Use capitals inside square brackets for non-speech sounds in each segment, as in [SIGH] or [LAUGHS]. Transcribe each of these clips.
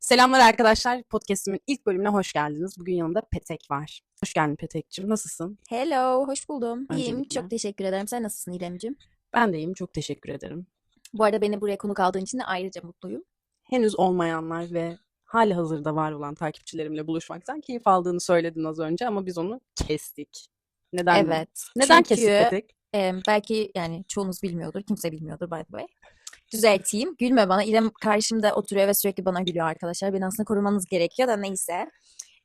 Selamlar arkadaşlar. Podcast'imin ilk bölümüne hoş geldiniz. Bugün yanımda Petek var. Hoş geldin Petek'cim. Nasılsın? Hello, hoş buldum. İyiyim, Öncelikle. çok teşekkür ederim. Sen nasılsın İremcim? Ben de iyiyim. Çok teşekkür ederim. Bu arada beni buraya konuk aldığın için de ayrıca mutluyum. Henüz olmayanlar ve hali hazırda var olan takipçilerimle buluşmaktan keyif aldığını söyledin az önce ama biz onu kestik. Neden? Evet. Neden kestik Çünkü Petek? e, belki yani çoğunuz bilmiyordur, kimse bilmiyordur by the way. Düzelteyim. Gülme bana. İrem karşımda oturuyor ve sürekli bana gülüyor arkadaşlar. Beni aslında korumanız gerekiyor da neyse.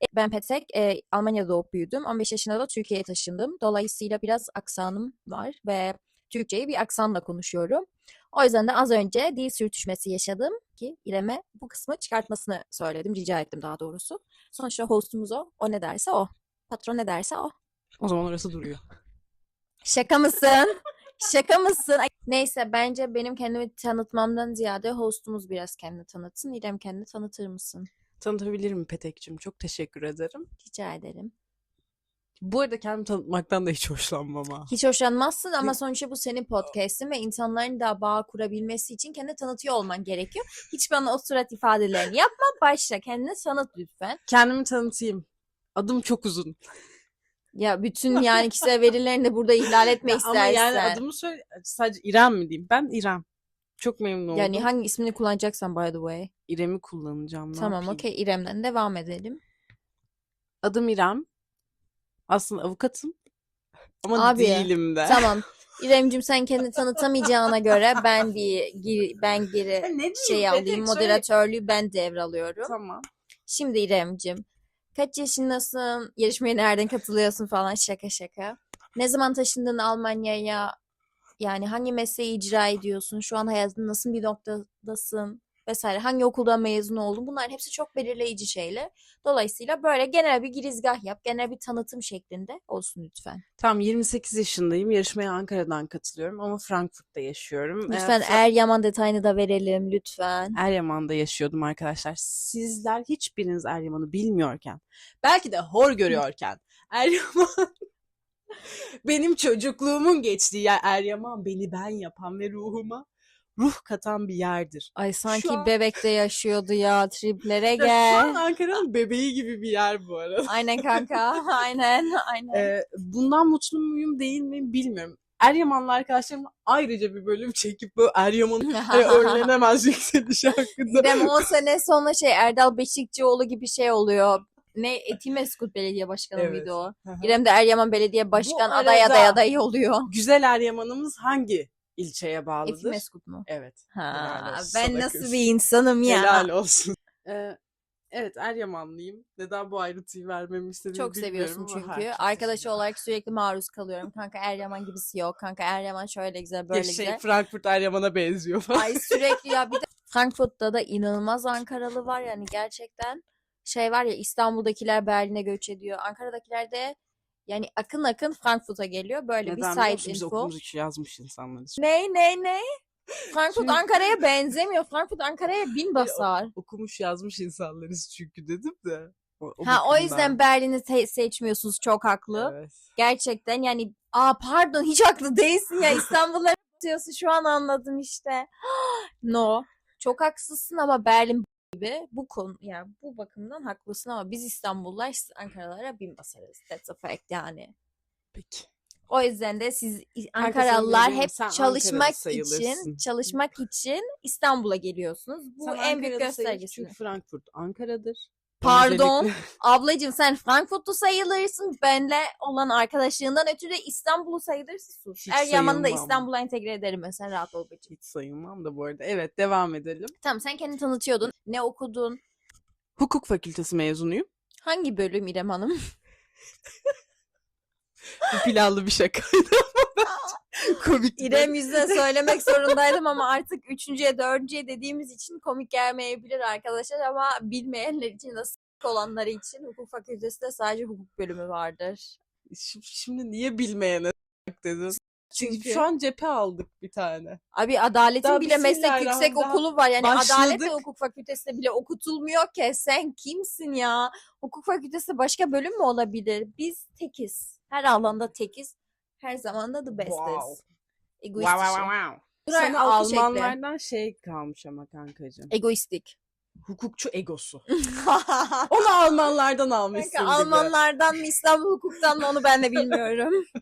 E, Ben Petek. e, Almanya'da doğup büyüdüm. 15 yaşında da Türkiye'ye taşındım. Dolayısıyla biraz aksanım var ve Türkçeyi bir aksanla konuşuyorum. O yüzden de az önce dil sürtüşmesi yaşadım ki İrem'e bu kısmı çıkartmasını söyledim, rica ettim daha doğrusu. Sonuçta hostumuz o. O ne derse o. Patron ne derse o. O zaman orası duruyor. Şaka mısın? Şaka mısın? Ay, Neyse bence benim kendimi tanıtmamdan ziyade hostumuz biraz kendini tanıtsın. İrem kendini tanıtır mısın? Tanıtabilir mi Petek'cim? Çok teşekkür ederim. Rica ederim. Bu arada kendimi tanıtmaktan da hiç hoşlanmam ha. Hiç hoşlanmazsın ama sonuçta bu senin podcast'in ve insanların da bağ kurabilmesi için kendini tanıtıyor olman gerekiyor. Hiç bana o surat ifadelerini yapma. Başla kendini tanıt lütfen. Kendimi tanıtayım. Adım çok uzun. Ya bütün [LAUGHS] yani kişisel verilerini de burada ihlal etme Ya istersen. Ama yani adımı söyle. Sadece İrem mi diyeyim? Ben İrem. Çok memnun oldum. Yani hangi ismini kullanacaksan by the way. İrem'i kullanacağım. Ne Tamam yapayım? okey İrem'den devam edelim. Adım İrem. Aslında avukatım. [LAUGHS] Ama Abi, değilim de. Tamam. [LAUGHS] İremcim sen kendini tanıtamayacağına göre ben bir gir, ben geri ne şey alayım. Moderatörlüğü ben devralıyorum. Tamam. Şimdi İremcim kaç yaşındasın? Yarışmaya nereden katılıyorsun falan şaka şaka. Ne zaman taşındın Almanya'ya? Yani hangi mesleği icra ediyorsun? Şu an hayatında nasıl bir noktadasın? Vesaire. Hangi okuldan mezun oldun? Bunların hepsi çok belirleyici şeyler. Dolayısıyla böyle genel bir girizgah yap. Genel bir tanıtım şeklinde olsun lütfen. Tamam 28 yaşındayım. Yarışmaya Ankara'dan katılıyorum ama Frankfurt'ta yaşıyorum. Ee, Lütfen Fra- Eryaman detayını da verelim lütfen. Eryaman'da yaşıyordum arkadaşlar. Sizler hiçbiriniz Eryaman'ı bilmiyorken, belki de hor görüyorken, [LAUGHS] Eryaman benim çocukluğumun geçtiği yer. Eryaman beni ben yapan ve ruhuma ruh katan bir yerdir. Ay sanki an- bebekte yaşıyordu ya. Triplere Ya Şu an gel. Ankara'nın bebeği gibi bir yer bu arada. [LAUGHS] Aynen kanka. Aynen. Aynen. Ee, bundan mutlu muyum değil miyim bilmiyorum. Eryamanlı arkadaşlarımla ayrıca bir bölüm çekip bu Eryaman'ın hani [LAUGHS] önlenemez yükselişi hakkında. İrem 10 sene sonra şey Erdal Beşikçioğlu gibi şey oluyor. Ne Etimeskut Belediye Başkanı Evet. mıydı o? İrem de Eryaman Belediye Başkan aday aday aday oluyor. Güzel Eryaman'ımız hangi ilçeye bağlıdır? Etimeskut mu? Evet. Ha, ben nasıl kız. bir insanım ya. Helal olsun. [LAUGHS] Ee, evet Eryamanlıyım. Neden bu ayrıntıyı vermemi istediğini Çok seviyorsun çünkü. Arkadaşı olarak sürekli maruz kalıyorum. Kanka Eryaman gibisi yok. Kanka Eryaman şöyle güzel Ya böyle şey güzel. Frankfurt Eryaman'a benziyor falan. Ay sürekli ya bir de [LAUGHS] Frankfurt'ta da inanılmaz Ankaralı var yani gerçekten şey var ya İstanbul'dakiler Berlin'e göç ediyor. Ankara'dakiler de yani akın akın Frankfurt'a geliyor. Böyle Neden bir musun? Biz info. okumuz içi yazmış insanlarız. Ne ne ne? Frankfurt Çünkü- Ankara'ya benzemiyor. Frankfurt Ankara'ya bin basar. Okumuş yazmış insanlarız çünkü dedim de. O, o Ha o yüzden Berlin'i te- seçmiyorsunuz çok haklı. Evet. Gerçekten yani aa pardon hiç haklı değilsin ya İstanbul'a diyorsun [LAUGHS] şu an anladım işte. [GASPS] no. Çok haksızsın ama Berlin gibi bu konu yani bu bakımdan haklısın ama biz İstanbullular siz Ankaralılara bin basarız. That's a fact yani. Peki. O yüzden de siz Ankaralılar hep sen çalışmak için çalışmak için İstanbul'a geliyorsunuz. Bu Sen en büyük Ankaralı göstergesi. Çünkü Frankfurt Ankara'dır. Pardon. Öncelikle- Ablacığım sen Frankfurtlu sayılırsın. Benle olan arkadaşlığından ötürü İstanbul'u sayılırsın. Hiç Eryaman'ı da. İstanbul'a entegre ederim. Sen rahat ol bacım. Hiç sayılmam da bu arada. Evet devam edelim. Tamam sen kendini tanıtıyordun. Ne okudun? Hukuk fakültesi mezunuyum. Hangi bölüm İrem Hanım? [LAUGHS] Bu planlı bir şakaydı ama komik. İrem yüzüne söylemek zorundaydım ama artık üçüncüye dördüncüye dediğimiz için komik gelmeyebilir arkadaşlar ama bilmeyenler için nasıl olanları için hukuk fakültesinde sadece hukuk bölümü vardır. Şimdi niye bilmeyene dedin? Çünkü Çünkü- şu an cephe aldık bir tane. Abi adaletin Daha bile meslek yüksek okulu var. Yani adalet de Başladık. hukuk fakültesinde bile okutulmuyor ki. Sen kimsin ya? Hukuk fakültesi başka bölüm mü olabilir? Biz tekiz. Her alanda tekiz. Her zaman da the best'iz. Wow. Egoist Wow, wow, wow, wow. Sana. Almanlardan şey kalmış ama kankacığım. Egoistik. Hukukçu egosu. [LAUGHS] Onu Almanlardan almışsın Kanka, gibi. Almanlardan mı İstanbul hukuktan mı onu ben de bilmiyorum. [LAUGHS]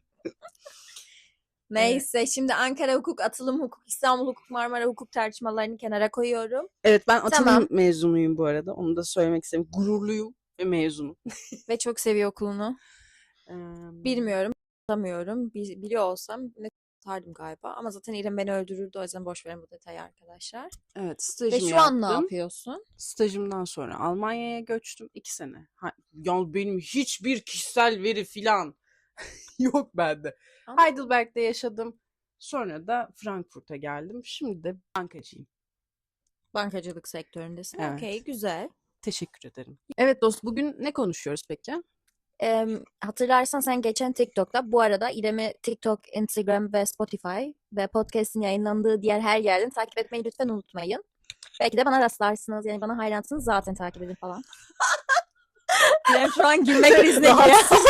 Neyse şimdi Ankara hukuk, atılım hukuk, İstanbul hukuk, Marmara hukuk tartışmalarını kenara koyuyorum. Evet ben atılım Tamam. mezunuyum bu arada. Onu da söylemek istedim. Gururluyum ve mezunum. [LAUGHS] Ve çok seviyor okulunu. Bilmiyorum, tanımıyorum. Bi- biliyor olsam ne tutardım galiba. Ama zaten İrem beni öldürürdü o yüzden boş verin bu detayı arkadaşlar. Evet Ve stajımı şu an ne yaptım. yapıyorsun? Stajımdan sonra Almanya'ya göçtüm. iki sene. Ha, ya benim hiçbir kişisel veri filan [LAUGHS] yok bende. Ama- Heidelberg'de yaşadım. Sonra da Frankfurt'a geldim. Şimdi de bankacıyım. Bankacılık sektöründesin. Evet. Okey, güzel. Teşekkür ederim. Evet dost bugün ne konuşuyoruz peki? Em, hatırlarsan sen geçen TikTok'ta bu arada İrem'i TikTok, Instagram ve Spotify ve podcast'in yayınlandığı diğer her yerden takip etmeyi lütfen unutmayın. Belki de bana rastlarsınız. Yani bana hayransınız zaten takip edin falan. [LAUGHS] İrem şu an gülme krizine giriyor. [LAUGHS]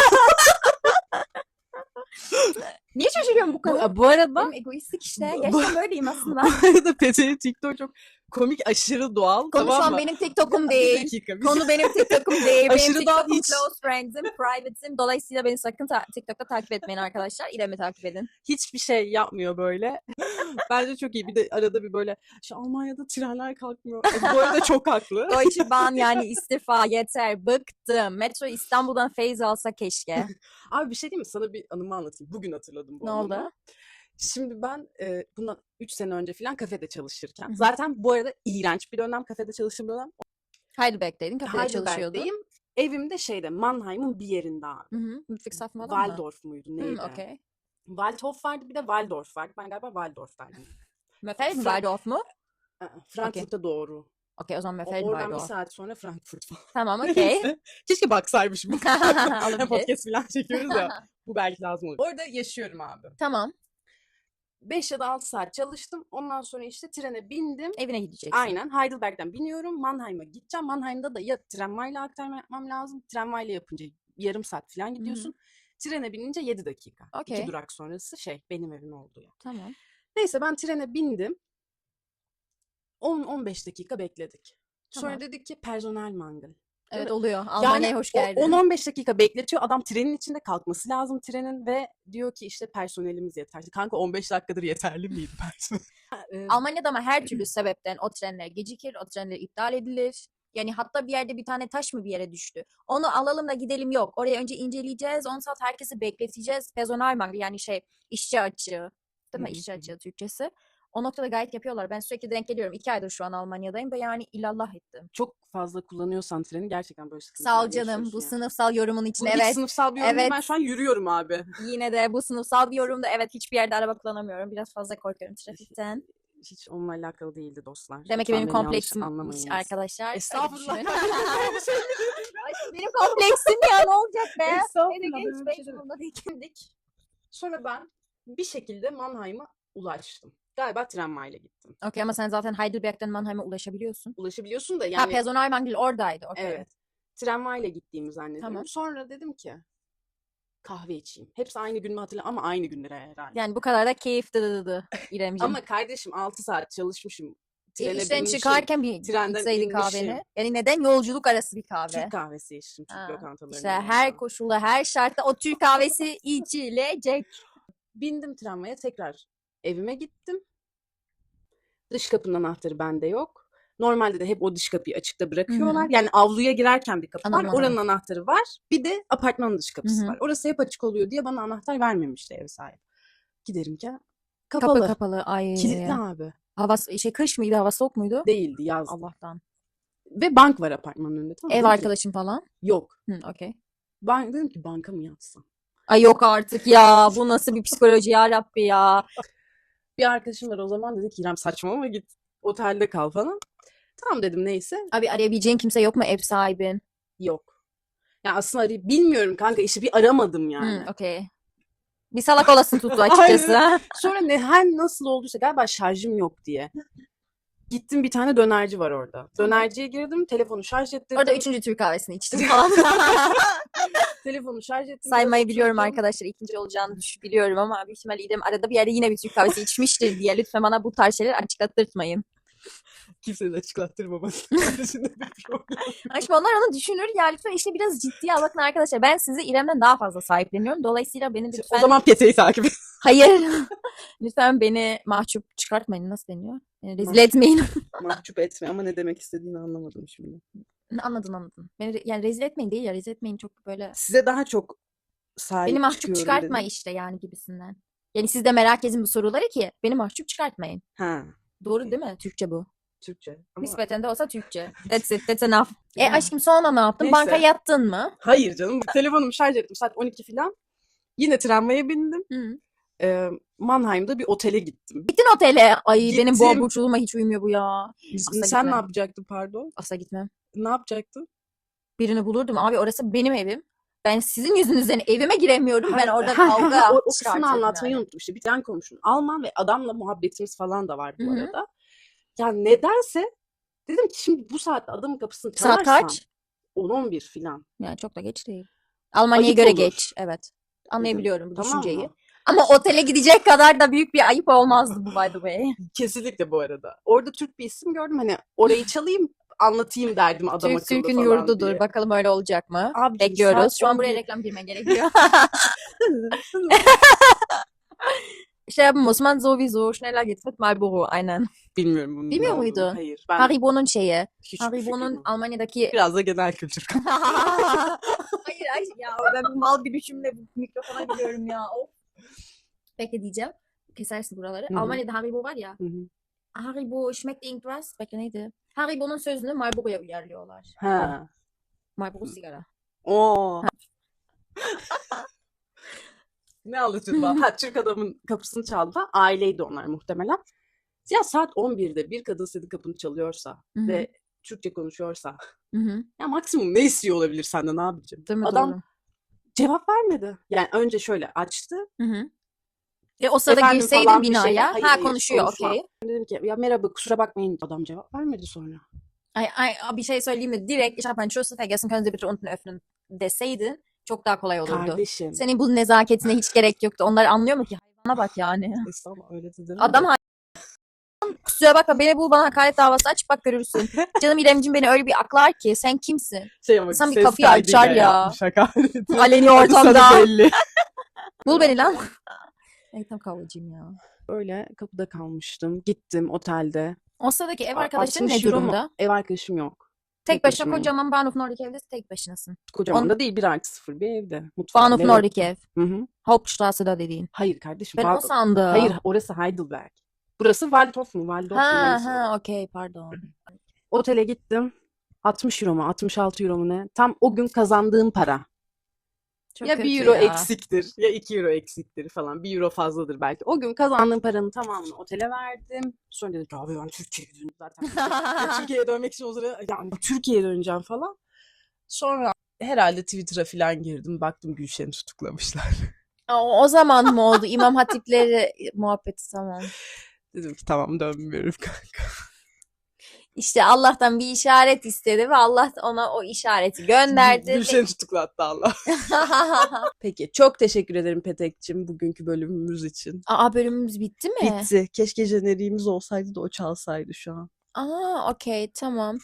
Niye şaşırıyorum bu kadar? Bu, bu arada Benim egoistlik işte. Gerçekten böyleyim aslında. [LAUGHS] bu arada Pete'nin TikTok çok komik aşırı doğal. Konu şu tamam an mı? benim TikTok'um [LAUGHS] Bir değil. dakika. bir Konu benim TikTok'um değil. Benim Aşırı TikTok'um hiç- close friends'im, private'im. Dolayısıyla beni sakın ta- TikTok'ta takip etmeyin arkadaşlar. İrem'i takip edin. hiçbir şey yapmıyor böyle. [LAUGHS] Bence çok iyi. Bir de arada bir böyle şu Almanya'da trenler kalkmıyor. E, bu arada çok haklı. [LAUGHS] Deutsche Bahn yani istifa yeter. Bıktım. Metro İstanbul'dan feyz alsa keşke. Abi bir şey diyeyim mi? Sana bir anımı anlatayım. Bugün hatırladım bu Ne anımı. oldu? Şimdi ben e, bundan 3 sene önce falan kafede Hı çalışırken. hı. Zaten bu arada iğrenç bir dönem kafede çalıştığım dönem. Heidelberg'deydin. Kafede çalışıyordun. Evimde şeyde Mannheim'ın bir yerinde abi. Hı hı. Mütfik saf mı? Waldorf muydu Hı, neydi? okey. Waldhof vardı bir de Waldorf vardı. Ben galiba Waldorf'taydım. [LAUGHS] Mefeld Fra- Waldorf mu? Frankfurt'a doğru. Okey o zaman O- Mefeld Oradan bir Waldorf. saat sonra Frankfurt falan. Tamam okey. [LAUGHS] Keşke baksaymışım. [LAUGHS] Podcast falan çekiyoruz ya. Bu belki lazım olur. Orada yaşıyorum abi. tamam. 5 ya da 6 saat çalıştım. Ondan sonra işte trene bindim. Evine gideceksin. Aynen Heidelberg'den biniyorum. Mannheim'a gideceğim. Mannheim'da da ya tramvayla aktarma yapmam lazım. Tramvayla yapınca yarım saat falan gidiyorsun. Trene binince 7 dakika. Okey. İki durak sonrası şey benim evim olduğu yer. Tamam. Neyse ben trene bindim. 10-15 dakika bekledik. Sonra Tamam. dedik ki personel mangel. Evet oluyor. Almanya'ya hoş o- geldin. 10-15 dakika bekletiyor. Adam trenin içinde kalkması lazım trenin ve diyor ki işte personelimiz yeterli. Kanka 15 dakikadır yeterli miydi personel? [LAUGHS] [LAUGHS] Almanya'da ama her türlü sebepten o trenler gecikir, o trenler iptal edilir. Yani hatta bir yerde bir tane taş mı bir yere düştü? Onu alalım da gidelim yok. Oraya önce inceleyeceğiz. 10 saat herkesi bekleteceğiz. Personel mangel yani şey işçi açığı. Değil mi? İşçi açığı Türkçesi. O noktada gayet yapıyorlar. Ben sürekli denk geliyorum. İki aydır şu an Almanya'dayım ve yani illallah ettim. çok fazla kullanıyorsan treni gerçekten böyle sıkıntılar Sağ ol canım. Bu yani. sınıfsal yorumun için Bu evet. sınıfsal bir yorum değil. Ben Evet. şu an yürüyorum abi. [LAUGHS] Yine de bu sınıfsal bir yorumda evet hiçbir yerde araba kullanamıyorum. Biraz fazla korkuyorum trafikten. Hiç onunla alakalı değildi dostlar. Demek ki benim kompleksim arkadaşlar. Estağfurullah. [LAUGHS] Ay, benim kompleksim ya ne olacak be? Estağfurullah, şey hiç değil. Gittik. Sonra ben bir şekilde Mannheim'a ulaştım. Galiba tramvayla gittim. Okey ama sen zaten Heidelberg'den Mannheim'a ulaşabiliyorsun. Ulaşabiliyorsun da ha yani Personalmangel oradaydı. Okey. evet. Tramvayla gittiğimi zannediyorum. Tamam. Sonra dedim ki kahve içeyim. Hepsi aynı gün mü hatırlamıyorum ama aynı günlere herhalde. Yani bu kadar da keyif dıdıdıdı İremciğim. Ama kardeşim 6 saat çalışmışım. E, Trene işten binmişim. çıkarken bir içseydin kahveni. Yani neden yolculuk arası bir kahve? Türk kahvesi içtim. Türk Ha, lokantalarında. İşte her koşulda, her şartta o Türk kahvesi içilecek. Bindim tramvaya tekrar evime gittim. Dış kapının anahtarı bende yok. Normalde de hep o dış kapıyı açıkta bırakıyorlar. Yani avluya girerken bir kapı Anladım, var. Oranın anahtarı var. Bir de apartmanın dış kapısı Hı hı. var. Orası hep açık oluyor diye bana anahtar vermemişti ev sahibi. Giderim ki Kapı kapalı. kapalı. Ay. Kilitli abi. Havası, şey kış mıydı, hava soğuk muydu? Değildi yazdı. Allah'tan. Ve bank var apartmanın önünde. Tamam? Ev Dedim ki, falan. Yok. Hı, okey. Ben dedim ki banka mı yatsam? Ay yok artık ya. Bu nasıl bir psikoloji ya Rabbi ya. [LAUGHS] Bir arkadaşım var o zaman dedi ki İrem saçmalama git otelde kal falan. Tamam dedim neyse. Abi arayabileceğin kimse yok mu ev sahibin? Yok. Ya aslında arayıp bilmiyorum kanka işi bir aramadım yani. Hı, okey. Bir salak olasın tuttu [LAUGHS] açıkçası. Sonra ne her nasıl olduysa galiba şarjım yok diye. Gittim bir tane dönerci var orada. Dönerciye girdim, telefonu şarj ettirdim. Orada üçüncü Türk kahvesini içtim [LAUGHS] falan. [LAUGHS] telefonu şarj ettim. Saymayı biliyorum oturdum. arkadaşlar. İkinci olacağını düş biliyorum ama büyük ihtimalle İrem arada bir yerde yine bir Türk kahvesi içmiştir diye lütfen bana bu tarz şeyler açıklattırtmayın. Kimsenin açıklattırmaması. [LAUGHS] Şimdi onlar onu düşünür. Ya lütfen işte biraz ciddiye al. Bakın arkadaşlar ben sizi İrem'den daha fazla sahipleniyorum. Dolayısıyla beni lütfen... O zaman Pete'yi takip et. Hayır. [LAUGHS] lütfen beni mahcup çıkartmayın. Nasıl deniyor? Beni rezil etmeyin. [LAUGHS] Mahcup etme ama ne demek istediğini anlamadım şimdi. anladın anladın. Beni re- yani rezil etmeyin değil ya. Rezil etmeyin çok böyle. Size daha çok sahip Beni mahcup çıkıyorum çıkartma dedim. işte yani gibisinden. Yani siz de merak edin bu soruları ki beni mahcup çıkartmayın. Ha, Doğru değil mi? Türkçe bu. Türkçe. Ama- Nispeten de olsa Türkçe. [LAUGHS] That's it. That's enough. E Yani. aşkım sonra ne yaptın? Neyse. Banka yattın mı? Hayır canım. Telefonumu şarj ettim saat 12 falan. Yine tramvaya bindim. Hı. Ee, Mannheim'da bir otele gittim. Gittin otele. Ay benim boğa Gittim. burçluğuma hiç uymuyor bu ya. Asla Sen gitmem. ne yapacaktın pardon? Asla gitmem. Ne yapacaktın? Birini bulurdum. Abi orası benim evim. Ben sizin yüzünüzden evime giremiyorum. Ben orada [LAUGHS] Ha, ha, kavga o, o kısmını anlatmayı yani. unuttum işte. Bir tane konuştum. Alman ve adamla muhabbetimiz falan da var bu Hı hı. arada. Ya nedense dedim ki şimdi bu saatte adamın kapısını Saat çalarsam kaç? 10-11 filan. Yani çok da geç değil. Almanya'ya Ayıp göre olur. geç. Evet. Anlayabiliyorum bu Tamam düşünceyi. Ama otele gidecek kadar da büyük bir ayıp olmazdı bu by the way. Kesinlikle bu arada. Orada Türk bir isim gördüm. Hani orayı çalayım anlatayım derdim adam Türk akıllı Türk'ün falan yurdudur. diye. Bakalım öyle olacak mı? Abicim, Bekliyoruz. saat Şu an buraya 11. reklam girme gerekiyor. [LAUGHS] İşte yapım Osman sowieso schneller geht's mit Marlboro aynen. Bilmiyorum bunu. Bilmiyor muydu? Hayır. Ben Haribo'nun şeyi. hiçbir fikrim Haribo'nun yok. Almanya'daki Biraz da genel kültür. [LAUGHS] Hayır hayır ya ben bu mal gülüşümle bu mikrofona gülüyorum ya. Of. Bekle diyeceğim. Kesersin buraları. Hı hı. Almanya'da Haribo var ya. Hı hı. Haribo schmeckt irgendwas. Bekle neydi? Haribo'nun sözünü Marlboro'ya uyarlıyorlar. ha. Marlboro sigara. Oo. [LAUGHS] ne anlatıyordum ben? Ha, Türk adamın kapısını çaldı. Aileydi onlar muhtemelen. Ya saat 11'de bir kadın senin kapını çalıyorsa Hı hı. ve Türkçe konuşuyorsa Hı hı. [LAUGHS] ya maksimum ne istiyor olabilir senden abicim? Değil mi? Adam Doğru. cevap vermedi. Yani önce şöyle açtı. Hı Ve o sırada Efendim girseydin falan bir binaya. Hayır, ha hayır, konuşuyor konuşma. okey. Dedim ki ya merhaba kusura bakmayın. Adam cevap vermedi sonra. Ay, ay, bir şey söyleyeyim mi? Direkt ich habe einen Schlüssel vergessen, können Sie bitte unten öffnen deseydin çok daha kolay olurdu. Kardeşim. Senin bu nezaketine hiç gerek yoktu. Onlar anlıyor mu ki? Hayvana bak yani. [LAUGHS] Estağfurullah öyle de. Adam Kusura bakma beni bul bana hakaret davası aç bak görürsün. Canım İremcim beni öyle bir aklar ki sen kimsin? şey ama İnsan bir ses açar ya. yapmış hakareti. Aleni sana ortamda. belli. [LAUGHS] Bul beni lan. [LAUGHS] Tam kavgacıyım ya. Öyle kapıda kalmıştım. Gittim otelde. O sıradaki ev arkadaşın 60 ne mu? durumda? Ev arkadaşım yok. Tek Tek başına kocaman Bahnhof Nordic evdesin tek başınasın. Kocaman On- da değil bir artı sıfır bir evde. Mutfağı Bahnhof yok. ev. Hı hı. Hauptstrasse'da dediğin. Hayır kardeşim. Ben o pardon. sandım. Hayır orası Heidelberg. Burası Waldhof mu? Waldhof mu? Ha neyse. ha okey pardon. Otele gittim. 60 euro mu 66 euro mu ne? Tam o gün kazandığım para. Çok ya 1 euro ya. eksiktir ya 2 euro eksiktir falan. 1 euro fazladır belki. O gün kazandığım paranın tamamını otele verdim. Sonra dedim ki abi ben Türkiye'ye dönüyorum zaten. [LAUGHS] Türkiye'ye dönmek için o sıra yani Türkiye'ye döneceğim falan. Sonra herhalde Twitter'a falan girdim. Baktım Gülşen'i tutuklamışlar. [LAUGHS] O, o zaman mı oldu? İmam Hatipleri muhabbeti tamam. Dedim ki tamam dönmüyorum kanka. İşte Allah'tan bir işaret istedi ve Allah ona o işareti gönderdi. ve- Gülşen'i tutuklattı Allah. [LAUGHS] Peki çok teşekkür ederim Petek'cim bugünkü bölümümüz için. Aa bölümümüz bitti mi? Bitti. Keşke jeneriğimiz olsaydı da o çalsaydı şu an. Aa okey tamam.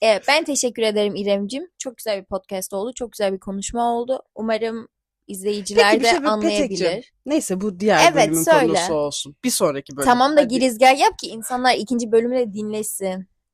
Evet, ben teşekkür ederim İremcim. Çok güzel bir podcast oldu. Çok güzel bir konuşma oldu. Umarım izleyiciler Peki bir de şey Petek'cim. anlayabilir. Neyse bu diğer Evet, bölümün söyle. konusu olsun. Bir sonraki bölüm. Tamam da Hadi. girizgah yap ki insanlar ikinci bölümü de dinlesin.